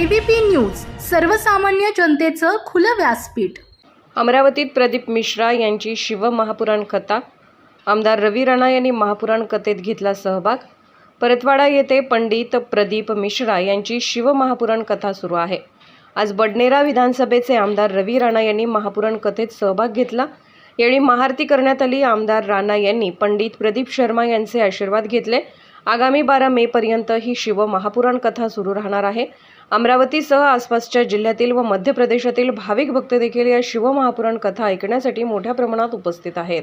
ABP news सर्वसामान्य जनतेचं खुलं व्यासपीठ. अमरावतीत प्रदीप मिश्रा यांची शिवमहापुराण कथा आमदार रवी राणा यांनी महापुराण कथेत घेतला सहभाग. परतवाडा येथे पंडित प्रदीप मिश्रा यांची शिवमहापुराण कथा सुरू आहे. आज बडनेरा विधानसभेचे आमदार रवी राणा यांनी महापुराण कथेत सहभाग घेतला. यावेळी महाआरती करण्यात आली. आमदार राणा यांनी पंडित प्रदीप शर्मा यांचे आशीर्वाद घेतले. आगामी बारा मेपर्यंत ही शिव महापुराण कथा सुरू राहणार आहे. अमरावतीसह आसपासच्या जिल्ह्यातील व मध्य प्रदेशातील भाविक भक्त देखील या शिवमहापुराण कथा ऐकण्यासाठी मोठ्या प्रमाणात उपस्थित आहेत.